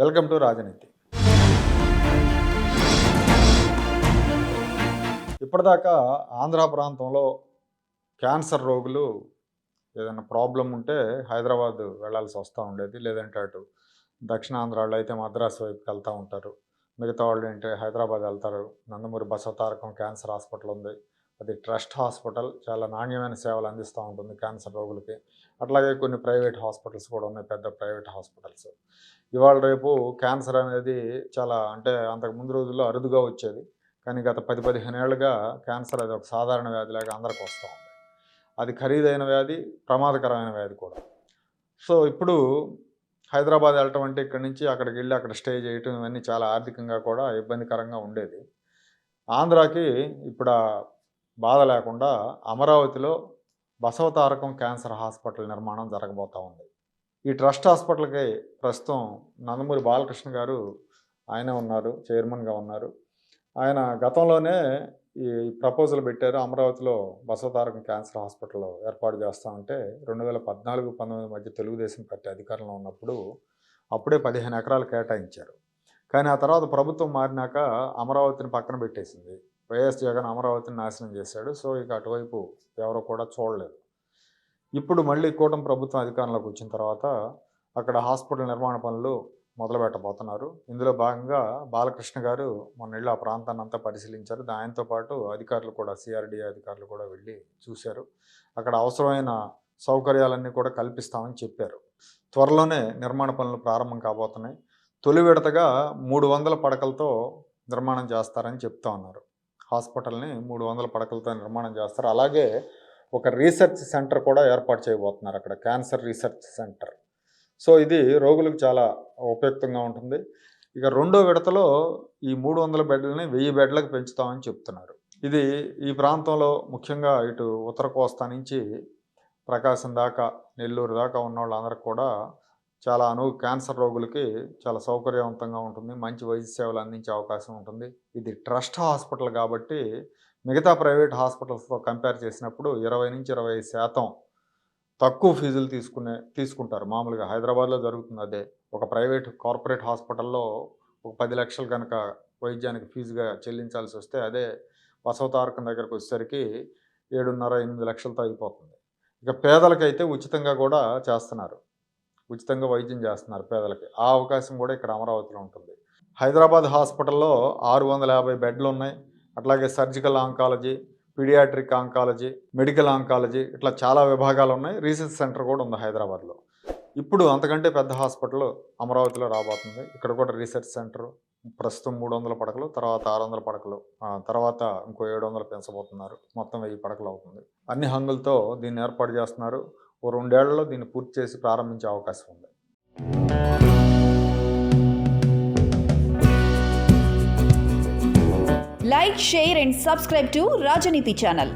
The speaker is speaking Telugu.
వెల్కమ్ టు రాజనీతి. ఇప్పటిదాకా ఆంధ్ర ప్రాంతంలో క్యాన్సర్ రోగులు ఏదైనా ప్రాబ్లం ఉంటే హైదరాబాద్ వెళ్ళాల్సి వస్తూ ఉండేది. లేదంటే అటు దక్షిణాంధ్రాలో అయితే మద్రాసు వైపుకి వెళ్తూ ఉంటారు. మిగతా వాళ్ళు ఏంటంటే హైదరాబాద్ వెళ్తారు. నందమూరి బసవతారకం క్యాన్సర్ హాస్పిటల్ ఉంది. అది ట్రస్ట్ హాస్పిటల్ చాలా నాణ్యమైన సేవలు అందిస్తూ ఉంటుంది క్యాన్సర్ రోగులకి. అట్లాగే కొన్ని ప్రైవేట్ హాస్పిటల్స్ కూడా ఉన్నాయి పెద్ద ప్రైవేట్ హాస్పిటల్స్. ఇవాళ రేపు క్యాన్సర్ అనేది చాలా అంటే అంతకు ముందు రోజుల్లో అరుదుగా వచ్చేది. కానీ గత పది పదిహేను ఏళ్ళుగా క్యాన్సర్ అది ఒక సాధారణ వ్యాధిలాగా అందరికి వస్తూ ఉంది. అది ఖరీదైన వ్యాధి ప్రమాదకరమైన వ్యాధి కూడా. సో ఇప్పుడు హైదరాబాద్ వెళ్ళటం అంటే ఇక్కడి నుంచి అక్కడికి వెళ్ళి అక్కడ స్టే చేయటం ఇవన్నీ చాలా ఆర్థికంగా కూడా ఇబ్బందికరంగా ఉండేది. ఆంధ్రాకి ఇప్పుడు బాధ లేకుండా అమరావతిలో బసవతారకం క్యాన్సర్ హాస్పిటల్ నిర్మాణం జరగబోతూ ఉంది. ఈ ట్రస్ట్ హాస్పిటల్కి ప్రస్తుతం నందమూరి బాలకృష్ణ గారు ఆయన ఉన్నారు చైర్మన్గా ఉన్నారు. ఆయన గతంలోనే ఈ ప్రపోజల్ పెట్టారు అమరావతిలో బసవతారకం క్యాన్సర్ హాస్పిటల్ ఏర్పాటు చేస్తామంటే రెండు వేల పద్నాలుగు పంతొమ్మిది మధ్య తెలుగుదేశం పార్టీ అధికారంలో ఉన్నప్పుడు అప్పుడే పదిహేను ఎకరాలు కేటాయించారు. కానీ ఆ తర్వాత ప్రభుత్వం మారినాక అమరావతిని పక్కన పెట్టేసింది. వైఎస్ జగన్ అమరావతిని నాశనం చేశాడు. సో ఇక అటువైపు ఎవరు కూడా చూడలేదు. ఇప్పుడు మళ్ళీ కూటమి ప్రభుత్వం అధికారంలోకి వచ్చిన తర్వాత అక్కడ హాస్పిటల్ నిర్మాణ పనులు మొదలు పెట్టబోతున్నారు ఇందులో భాగంగా బాలకృష్ణ గారు మొన్న వెళ్ళి ఆ ప్రాంతాన్ని అంతా పరిశీలించారు. దానితో పాటు అధికారులు కూడా సిఆర్డీఏ అధికారులు కూడా వెళ్ళి చూశారు. అక్కడ అవసరమైన సౌకర్యాలన్నీ కూడా కల్పిస్తామని చెప్పారు. త్వరలోనే నిర్మాణ పనులు ప్రారంభం కాబోతున్నాయి. తొలి విడతగా మూడు వందల పడకలతో నిర్మాణం చేస్తారని చెప్తా ఉన్నారు. హాస్పిటల్ని మూడు వందల పడకలతో నిర్మాణం చేస్తారు. అలాగే ఒక రీసెర్చ్ సెంటర్ కూడా ఏర్పాటు చేయబోతున్నారు అక్కడ క్యాన్సర్ రీసెర్చ్ సెంటర్. సో ఇది రోగులకు చాలా ఉపయుక్తంగా ఉంటుంది. ఇక రెండో విడతలో ఈ మూడు వందల బెడ్లని వెయ్యి బెడ్లకు పెంచుతామని చెప్తున్నారు. ఇది ఈ ప్రాంతంలో ముఖ్యంగా ఇటు ఉత్తర కోస్తా నుంచి ప్రకాశం దాకా నెల్లూరు దాకా ఉన్న వాళ్ళందరికీ కూడా చాలా అను క్యాన్సర్ రోగులకి చాలా సౌకర్యవంతంగా ఉంటుంది. మంచి వైద్య సేవలు అందించే అవకాశం ఉంటుంది. ఇది ట్రస్ట్ హాస్పిటల్ కాబట్టి మిగతా ప్రైవేట్ హాస్పిటల్స్తో కంపేర్ చేసినప్పుడు ఇరవై నుంచి ఇరవై శాతం తక్కువ ఫీజులు తీసుకునే తీసుకుంటారు. మామూలుగా హైదరాబాద్లో జరుగుతుంది అదే. ఒక ప్రైవేట్ కార్పొరేట్ హాస్పిటల్లో ఒక పది లక్షలు కనుక వైద్యానికి ఫీజుగా చెల్లించాల్సి వస్తే అదే బసవతారకం దగ్గరకు వచ్చేసరికి ఏడున్నర ఎనిమిది లక్షలతో అయిపోతుంది. ఇక పేదలకైతే ఉచితంగా కూడా చేస్తున్నారు. ఉచితంగా వైద్యం చేస్తున్నారు పేదలకి. ఆ అవకాశం కూడా ఇక్కడ అమరావతిలో ఉంటుంది. హైదరాబాద్ హాస్పిటల్లో ఆరు వందల యాభై బెడ్లు ఉన్నాయి. అట్లాగే surgical oncology paediatric oncology medical oncology ఇట్లా చాలా విభాగాలు ఉన్నాయి. రీసెర్చ్ సెంటర్ కూడా ఉంది హైదరాబాద్లో. ఇప్పుడు అంతకంటే పెద్ద హాస్పిటల్ అమరావతిలో రాబోతుంది. ఇక్కడ కూడా రీసెర్చ్ సెంటర్ ప్రస్తుతం మూడు వందల పడకలు తర్వాత ఆరు వందల పడకలు తర్వాత ఇంకో ఏడు వందలు పెంచబోతున్నారు. మొత్తం వెయ్యి పడకలు అవుతుంది. అన్ని హంగులతో దీన్ని ఏర్పాటు చేస్తున్నారు. ఓ రెండేళ్ళలో దీన్ని పూర్తి చేసి ప్రారంభించే అవకాశం ఉంది. Like share and subscribe to Rajaneethi channel